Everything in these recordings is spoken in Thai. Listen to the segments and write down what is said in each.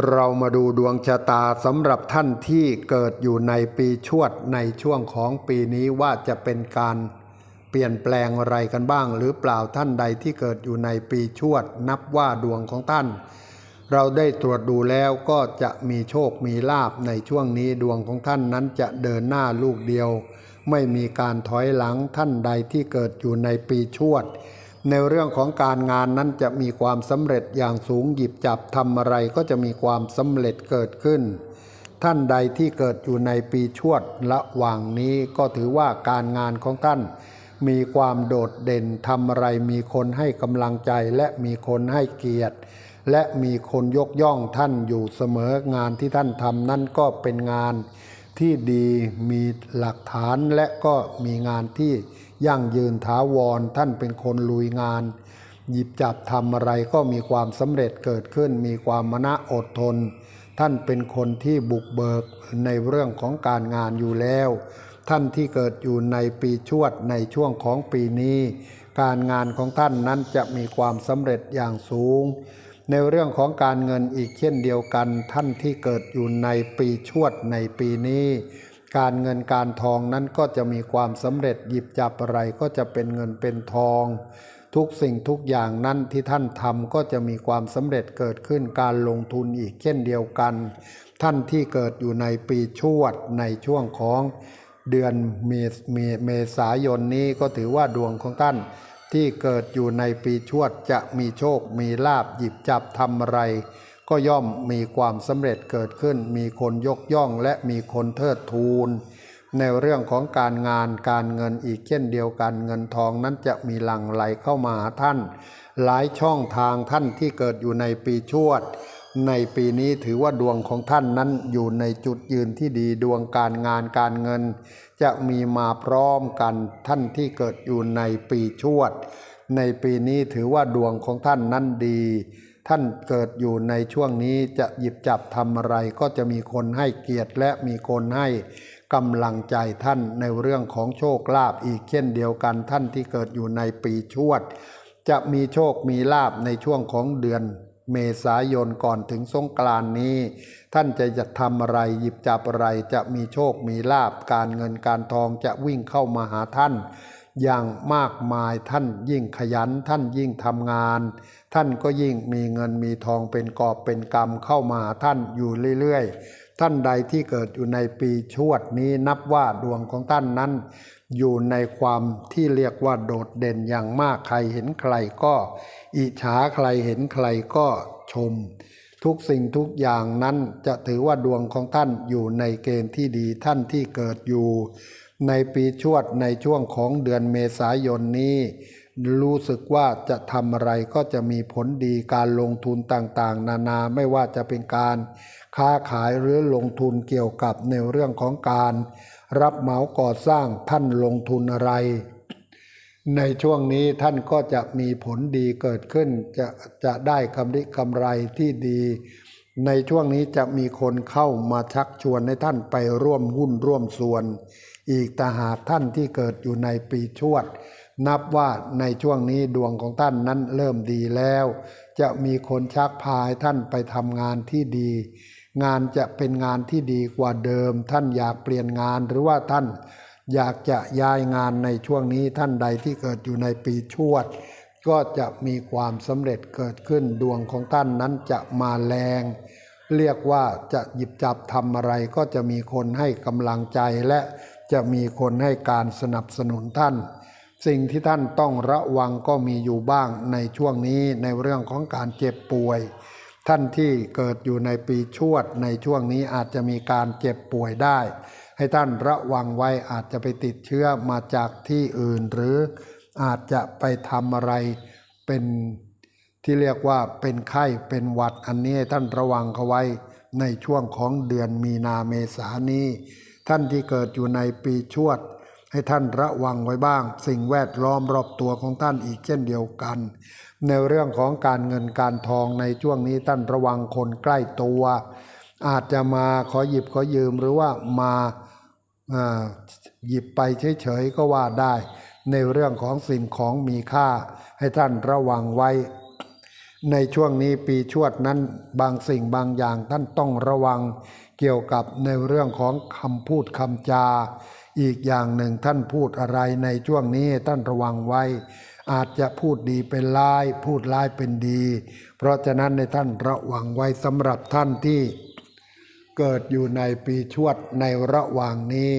เรามาดูดวงชะตาสำหรับท่านที่เกิดอยู่ในปีชวดในช่วงของปีนี้ว่าจะเป็นการเปลี่ยนแปลงอะไรกันบ้าง หรือเปล่าท่านใดที่เกิดอยู่ในปีชวด นับว่าดวงของท่าน เราได้ตรวจดูแล้วก็จะมีโชคมีลาบในช่วงนี้ดวงของท่านนั้นจะเดินหน้าลูกเดียว ไม่มีการถอยหลังท่านใดที่เกิดอยู่ในปีชวด ในเรื่องของการงานนั้นจะมีความสำเร็จอย่างสูงหยิบจับทำอะไรก็จะมีความสำเร็จเกิดขึ้น ท่านใดที่เกิดอยู่ในปีชวดระหว่างนี้ก็ถือว่าการงานของท่าน มีความโดดเด่นทำอะไรมีคนให้กำลังใจและมีคนให้เกียรติ และมีคนยกย่องท่านอยู่เสมองานที่ท่านทำนั่นก็เป็นงาน ที่ดีมีหลักฐานและก็มีงานที่ยั่งยืนถาวร ท่านเป็นคนลุยงาน หยิบจับทำอะไรก็มีความสำเร็จเกิดขึ้น มีความมณะอดทน ท่านเป็นคนที่บุกเบิกในเรื่องของการงานอยู่แล้ว ท่านที่เกิดอยู่ในปีชวดในช่วงของปีนี้ การงานของท่านนั้นจะมีความสำเร็จอย่างสูง ในเรื่องของการเงินอีกเช่นเดียวกัน ท่านที่เกิดอยู่ในปีชวดในปีนี้ การเงินการทองนั้นก็จะมีความสำเร็จหยิบจับอะไรก็จะเป็นเงินเป็นทอง ทุกสิ่งทุกอย่างนั้นที่ท่านทำก็จะมีความสำเร็จเกิดขึ้นการลงทุนอีกเช่นเดียวกัน ท่านที่เกิดอยู่ในปีชวดในช่วงของเดือนเมษเมมษายนนี้ก็ถือว่าดวงของท่าน ที่เกิดอยู่ในปีชวดจะมีโชค มีลาบหยิบจับทำอะไร ก็ย่อมมีความสำเร็จเกิดขึ้น มีคนยกย่องและมีคนเทิดทูน ในเรื่องของการงานการเงินอีกเช่นเดียวกันเงินทองนั้นจะมีหลั่งไหลเข้ามาหาท่าน หลายช่องทางท่านที่เกิดอยู่ในปีชวด ในปีนี้ถือว่าดวงของท่านนั้นอยู่ในจุดยืนที่ดีดวงการงานการเงิน จะมีมาพร้อมกันท่านที่เกิดอยู่ในปีชวด ในปีนี้ถือว่าดวงของท่านนั้นดี ท่านเกิดอยู่ในช่วงนี้จะหยิบจับทำอะไรก็จะมีคนให้เกียรติและมีคนให้กำลังใจท่านในเรื่องของโชคลาภอีกเช่นเดียวกันท่านที่เกิดอยู่ในปีชวด จะมีโชคมีลาภในช่วงของเดือน เมษายนก่อนถึงสงกรานนี้ ท่านจะจะทำอะไรหยิบจับอะไรจะมีโชคมีลาภการเงินการทองจะวิ่งเข้ามาหาท่าน อย่างมากมายท่านยิ่งขยันท่านยิ่งทำงาน ท่านก็ยิ่งมีเงินมีทองเป็นกอบเป็นกำเข้ามาหาท่านอยู่เรื่อยๆ ท่านใดที่เกิดอยู่ในปีชวดนี้นับว่าดวงของท่านนั้น อยู่ในความที่เรียกว่าโดดเด่นอย่างมากใครเห็นใครก็อิจฉาใครเห็นใครก็ชม ทุกสิ่งทุกอย่างนั้นจะถือว่าดวงของท่านอยู่ในเกณฑ์ที่ดีท่านที่เกิดอยู่ ในปีชวดในช่วงของเดือนเมษายนนี้ รู้สึกว่าจะทำอะไรก็จะมีผลดีการลงทุนต่างๆ นานาไม่ว่าจะเป็นการค้าขายหรือลงทุนเกี่ยวกับในเรื่องของการ รับเหมาก่อสร้างท่านลงทุนอะไร ในช่วงนี้ท่านก็จะมีผลดีเกิดขึ้น จะจะได้กำไรกำไรที่ดี ในช่วงนี้จะมีคนเข้ามาชักชวนให้ท่านไปร่วมหุ้นร่วมส่วน อีกแต่หากท่านที่เกิดอยู่ในปีชวด นับว่าในช่วงนี้ดวงของท่านนั้นเริ่มดีแล้ว จะมีคนชักพาให้ท่านไปทำงานที่ดี งานจะเป็นงานที่ดีกว่าเดิม ท่านอยากเปลี่ยนงานหรือว่าท่านอยากจะย้ายงานในช่วงนี้ท่านใดที่เกิดอยู่ในปีชวด ก็จะมีความสำเร็จเกิดขึ้นดวงของท่านนั้นจะมาแรง เรียกว่าจะหยิบจับทำอะไรก็จะมีคนให้กำลังใจและจะมีคนให้การสนับสนุนท่าน สิ่งที่ท่านต้องระวังก็มีอยู่บ้างในช่วงนี้ในเรื่องของการเจ็บป่วย ท่านที่เกิดอยู่ในปีชวดในช่วงนี้อาจจะมีการเจ็บป่วยได้ ให้ท่านระวังไว้อาจจะไปติดเชื้อมาจากที่อื่น หรืออาจจะไปทำอะไรเป็นที่เรียกว่าเป็นไข้เป็นหวัดอันนี้ท่านระวังเขาไว้ในช่วงของเดือนมีนาเมษานี้ ท่านที่เกิดอยู่ในปีชวด ให้ท่านระวังไว้บ้าง สิ่งแวดล้อมรอบตัวของท่านอีกเช่นเดียวกัน ในเรื่องของการเงินการทองในช่วงนี้ท่านระวังคนใกล้ตัว อาจจะมาขอหยิบขอยืมหรือว่ามาหยิบไปเฉยๆก็ว่าได้ ในเรื่องของสิ่งของมีค่า ให้ท่านระวังไว้ ในช่วงนี้ปีชวดนั้นบางสิ่งบางอย่างท่านต้องระวัง เกี่ยวกับในเรื่องของคำพูดคำจา อีกอย่างหนึ่งท่านพูดอะไรในช่วงนี้ท่านระวังไว้ อาจจะพูดดีเป็นร้าย พูดร้ายเป็นดี เพราะฉะนั้นในท่านระวังไว้สำหรับท่านที่เกิดอยู่ในปีชวดในระหว่างนี้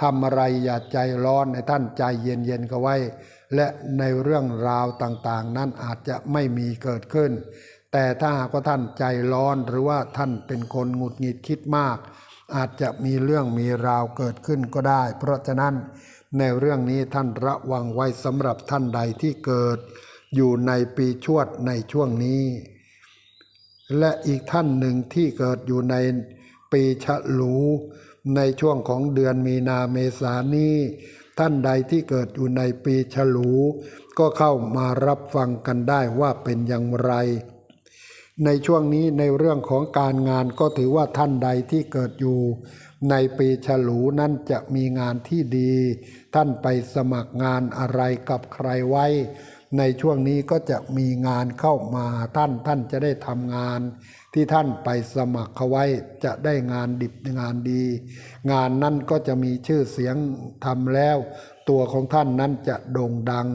ทำอะไรอย่าใจร้อนในท่านใจเย็นๆก็ไว้ และในเรื่องราวต่างๆ นั้นอาจจะไม่มีเกิดขึ้น แต่ถ้าหากว่าท่านใจร้อนหรือว่าท่านเป็นคนหงุดหงิดคิดมาก อาจจะมีเรื่องมีราวเกิดขึ้นก็ได้ เพราะฉะนั้นในเรื่องนี้ท่านระวังไว้สำหรับท่านใดที่เกิด อยู่ในปีชวดในช่วงนี้ และอีกท่านหนึ่งที่เกิดอยู่ในปีฉลูในช่วงของเดือนมีนาเมษานี้ท่านใดที่เกิดอยู่ในปีฉลู ก็เข้ามารับฟังกันได้ว่าเป็นอย่างไร ในช่วงนี้ในเรื่องของการงานก็ถือว่าท่านใดที่เกิดอยู่ ในปีฉลูนั้นจะมีงานที่ดี ท่านไปสมัครงานอะไรกับใครไว้ ในช่วงนี้ก็จะมีงานเข้ามาท่านท่านจะได้ทำงาน ที่ท่านไปสมัครเขาไว้จะได้งานดิบงานดี งานนั้นก็จะมีชื่อเสียงทำแล้ว ตัวของท่านนั้นจะโด่งดัง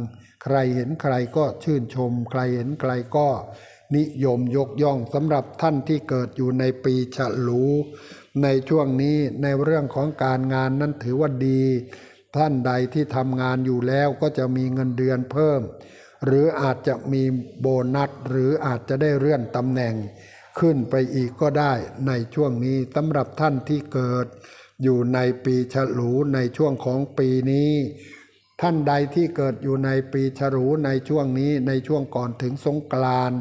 ใครเห็นใครก็ชื่นชม ใครเห็นใครก็ นิยมยกย่องสำหรับท่านที่เกิดอยู่ในปีฉลูในช่วงนี้ในเรื่องของการงานนั้นถือว่าดี ท่านใดที่ทำงานอยู่แล้วก็จะมีเงินเดือนเพิ่ม หรืออาจจะมีโบนัสหรืออาจจะได้เลื่อนตำแหน่ง ขึ้นไปอีกก็ได้ในช่วงนี้สำหรับท่านที่เกิด อยู่ในปีฉลูในช่วงของปีนี้ ท่านใดที่เกิดอยู่ในปีฉลูในช่วงนี้ในช่วงก่อนถึงสงกรานต์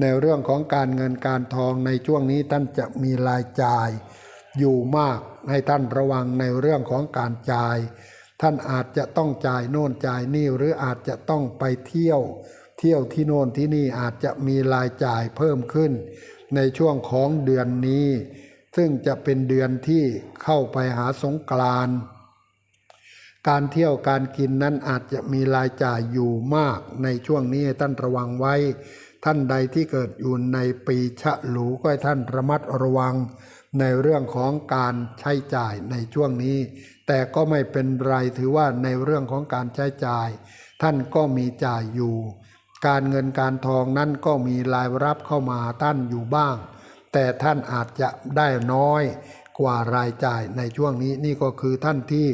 ในเรื่องของการเงินการทองในช่วงนี้ท่านจะมีรายจ่าย อยู่มากให้ท่านระวังในเรื่องของการจ่าย ท่านอาจจะต้องจ่ายโน่นจ่ายนี่หรืออาจจะต้องไปเที่ยว เที่ยวที่โน่นที่นี่อาจจะมีรายจ่ายเพิ่มขึ้น ในช่วงของเดือนนี้ ซึ่งจะเป็นเดือนที่เข้าไปหาสงกรานต์การเที่ยวการกินนั้นอาจจะมีรายจ่ายอยู่มากในช่วงนี้ท่านระวังไว้ ท่านใดที่เกิดอยู่ในปีฉลูก็ให้ท่านระมัดระวังในเรื่องของการใช้จ่ายในช่วงนี้ แต่ก็ไม่เป็นไรถือว่าในเรื่องของการใช้จ่าย ท่านก็มีจ่ายอยู่ การเงินการทองนั้นก็มีรายรับเข้ามาท่านอยู่บ้าง แต่ท่านอาจจะได้น้อยกว่ารายจ่ายในช่วงนี้นี่ก็คือท่านที่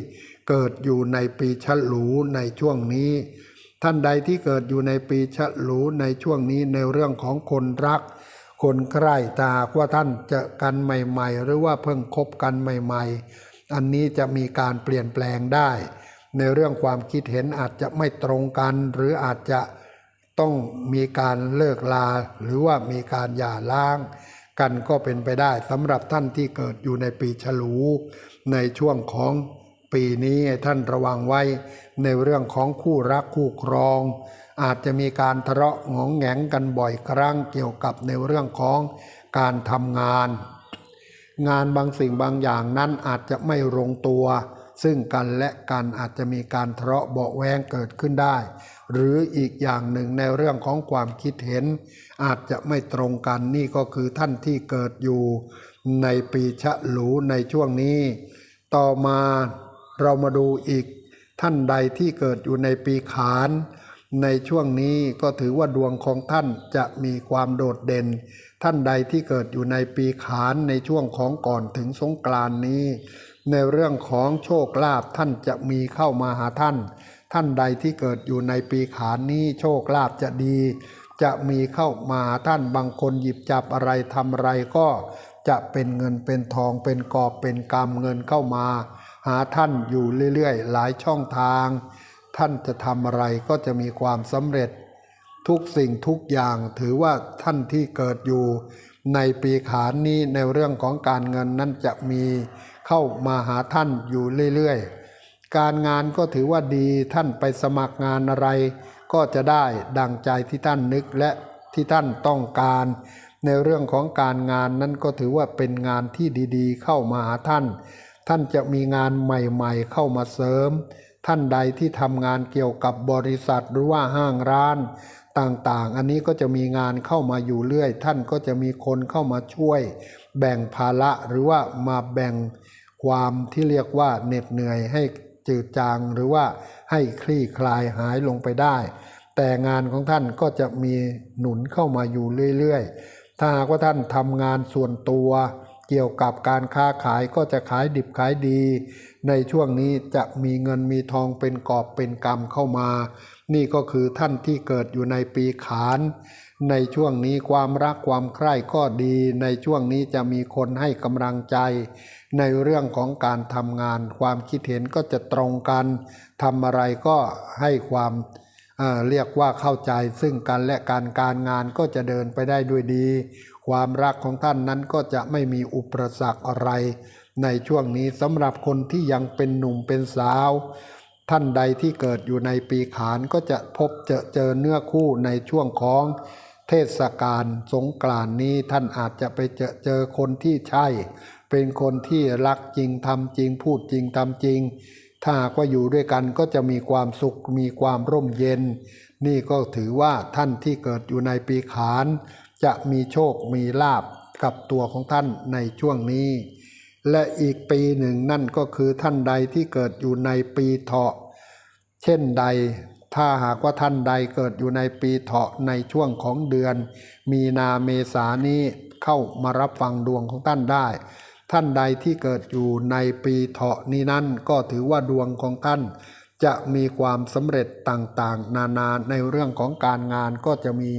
เกิดอยู่ในปีฉลูในช่วงนี้ ท่านใดที่เกิดอยู่ในปีฉลูในช่วงนี้ในเรื่องของคนรัก คนใคร่ตาว่าท่านเจอกันใหม่ๆ หรือว่าเพิ่งคบกันใหม่ๆ อันนี้จะมีการเปลี่ยนแปลงได้ ในเรื่องความคิดเห็นอาจจะไม่ตรงกัน หรืออาจจะต้องมีการเลิกลา หรือว่ามีการหย่าร้าง กันก็เป็นไปได้สำหรับท่านที่เกิดอยู่ในปีฉลู ในช่วงของ ปีนี้ท่านระวังไว้ในเรื่องของคู่รักคู่ครอง อาจจะมีการทะเลาะหงองแงงกันบ่อยครั้งเกี่ยวกับในเรื่องของการทำงาน งานบางสิ่งบางอย่างนั้นอาจจะไม่ลงตัว ซึ่งกันและกันอาจจะมีการทะเลาะเบาแวงเกิดขึ้นได้ หรืออีกอย่างหนึ่งในเรื่องของความคิดเห็น อาจจะไม่ตรงกันนี่ก็คือท่านที่เกิดอยู่ในปีฉลูในช่วงนี้ ต่อมา เรามาดูอีกท่านใดที่เกิดอยู่ในปีขาน ในช่วงนี้ก็ถือว่าดวงของท่านจะมีความโดดเด่น ท่านใดที่เกิดอยู่ในปีขานในช่วงของก่อนถึงสงกรานนี้ ในเรื่องของโชคลาภท่านจะมีเข้ามาหาท่าน ท่านใดที่เกิดอยู่ในปีขานนี้โชคลาภจะดี จะมีเข้ามาท่านบางคนหยิบจับอะไรทำอะไรก็จะเป็นเงินเป็นทองเป็นกอบเป็นกำเงินเข้ามา หาท่านอยู่เรื่อยๆ หลายช่องทาง ท่านจะทำอะไรก็จะมีความสำเร็จ ทุกสิ่งทุกอย่างถือว่าท่านที่เกิดอยู่ ในปีขานนี้ในเรื่องของการเงินนั้นจะมีเข้ามาหาท่านอยู่เรื่อยๆ การงานก็ถือว่าดีท่านไปสมัครงานอะไร ก็จะได้ดังใจที่ท่านนึกและที่ท่านต้องการ ในเรื่องของการงานนั้นก็ถือว่าเป็นงานที่ดีๆ เข้ามาหาท่าน ท่านจะมีงานใหม่ๆ เข้ามาเสริม ท่านใดที่ทำงานเกี่ยวกับบริษัทหรือว่าห้างร้านต่างๆ อันนี้ก็จะมีงานเข้ามาอยู่เรื่อย ท่านก็จะมีคนเข้ามาช่วย แบ่งภาระหรือว่ามาแบ่งความที่เรียกว่าเหน็ดเหนื่อยให้จืดจางหรือว่าให้คลี่คลายหายลงไปได้ แต่งานของท่านก็จะมีหนุนเข้ามาอยู่เรื่อยๆ ถ้าหากว่าท่านทำงานส่วนตัว เกี่ยวกับการค้าขายก็จะขายดิบขายดี ในช่วงนี้จะมีเงินมีทองเป็นกอบเป็นกำเข้ามา นี่ก็คือท่านที่เกิดอยู่ในปีขาน ในช่วงนี้ความรักความใคร่ก็ดี ในช่วงนี้จะมีคนให้กำลังใจ ในเรื่องของการทำงาน ความคิดเห็นก็จะตรงกันทำอะไรก็ให้ความเอ่อเรียกว่าเข้าใจซึ่งกันและการการงานก็จะเดินไปได้ด้วยดี ความรักของท่านนั้นก็จะไม่มีอุปสรรคอะไร ในช่วงนี้สำหรับคนที่ยังเป็นหนุ่มเป็นสาว ท่านใดที่เกิดอยู่ในปีขานก็จะพบเจอเจอเนื้อคู่ในช่วงของเทศกาลสงกรานนี้ท่านอาจจะไปเจอเจอคนที่ใช่ เป็นคนที่รักจริงทำจริง พูดจริงทำจริง ถ้ากว่าอยู่ด้วยกันก็จะมีความสุขมีความร่มเย็น นี่ก็ถือว่าท่านที่เกิดอยู่ในปีขาน จะมีโชคมีลาบกับตัวของท่านในช่วงนี้ และอีกปีหนึ่งนั่นก็คือท่านใดที่เกิดอยู่ในปีเถาะ เช่นใดถ้าหากว่าท่านใดเกิดอยู่ในปีเถาะในช่วงของเดือน มีนาเมษานี้เข้ามารับฟังดวงของท่านได้ ท่านใดที่เกิดอยู่ในปีเถาะนี้นั้นก็ถือว่าดวงของท่าน จะมีความสำเร็จต่างๆ นานาในเรื่องของการงานก็จะมี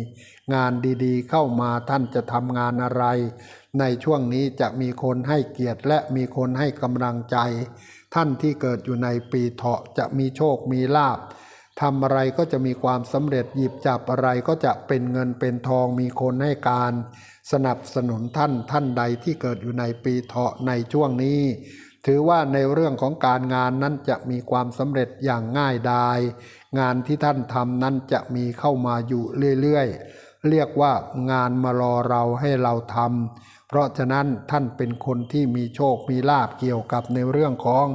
งานดีๆ เข้ามาท่านจะทำงานอะไร ในช่วงนี้จะมีคนให้เกียรติและมีคนให้กำลังใจ ท่านที่เกิดอยู่ในปีเถาะจะมีโชคมีลาภทำอะไรก็จะมีความสำเร็จหยิบจับอะไรก็จะเป็นเงินเป็นทองมีคนให้การ สนับสนุนท่านท่านใดที่เกิดอยู่ในปีเถาะในช่วงนี้ ถือว่าในเรื่องของการงานนั้นจะมีความสำเร็จอย่างง่ายดาย งานที่ท่านทำนั้นจะมีเข้ามาอยู่เรื่อยๆ เรียกว่างานมารอเราให้เราทำเพราะฉะนั้นท่านเป็นคนที่มีโชคมีลาบเกี่ยวกับในเรื่องของ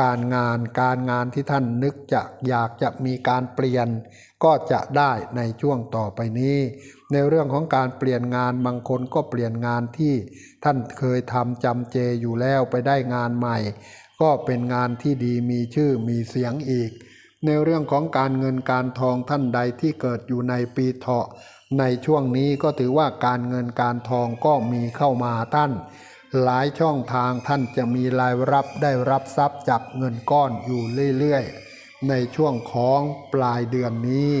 การงานการงานที่ท่านนึกจะอยากจะมีการเปลี่ยน ก็จะได้ในช่วงต่อไปนี้ ในเรื่องของการเปลี่ยนงานบางคนก็เปลี่ยนงานที่ท่านเคยทำจำเจอยู่แล้วไปได้งานใหม่ ก็เป็นงานที่ดีมีชื่อมีเสียงอีก ในเรื่องของการเงินการทองท่านใดที่เกิดอยู่ในปีเถาะ ในช่วงนี้ก็ถือว่าการเงินการทองก็มีเข้ามาท่าน หลายช่องทางท่านจะมีรายรับได้รับทรัพย์จากเงินก้อนอยู่เรื่อยๆ ในช่วงของปลายเดือนนี้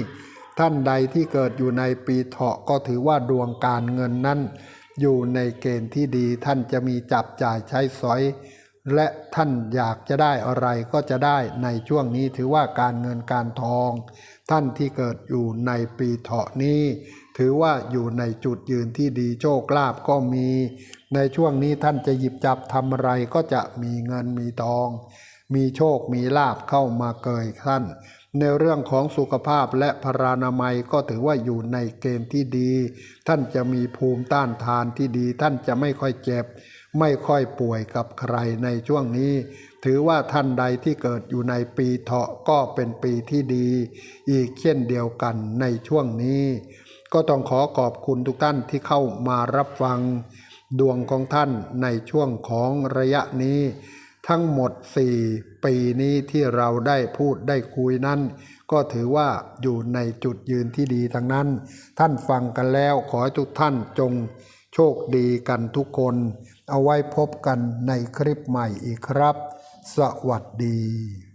ท่านใดที่เกิดอยู่ในปีเถาะก็ถือว่าดวงการเงินนั้น อยู่ในเกณฑ์ที่ดีท่านจะมีจับจ่ายใช้สอย และท่านอยากจะได้อะไรก็จะได้ในช่วงนี้ถือว่าการเงินการทอง ท่านที่เกิดอยู่ในปีเถาะนี้ ถือว่าอยู่ในจุดยืนที่ดีโชคลาภก็มี ในช่วงนี้ท่านจะหยิบจับทำอะไรก็จะมีเงินมีทอง มีโชคมีลาภเข้ามาเกยท่าน ในเรื่องของสุขภาพและพรานามัยก็ถือว่าอยู่ในเกณฑ์ที่ดี ท่านจะมีภูมิต้านทานที่ดี ท่านจะไม่ค่อยเจ็บ ไม่ค่อยป่วยกับใครในช่วงนี้ ถือว่าท่านใดที่เกิดอยู่ในปีเถาะก็เป็นปีที่ดี อีกเช่นเดียวกันในช่วงนี้ ก็ต้องขอขอบคุณทุกท่านที่เข้ามารับฟัง ดวงของท่านในช่วงของระยะนี้ ทั้งหมด 4 ปีนี้ที่เราได้พูดได้คุยนั้น ก็ถือว่าอยู่ในจุดยืนที่ดีทั้งนั้น ท่านฟังกันแล้วขอให้ทุกท่านจงโชคดีกันทุกคน เอาไว้พบกันในคลิปใหม่อีกครับ สวัสดี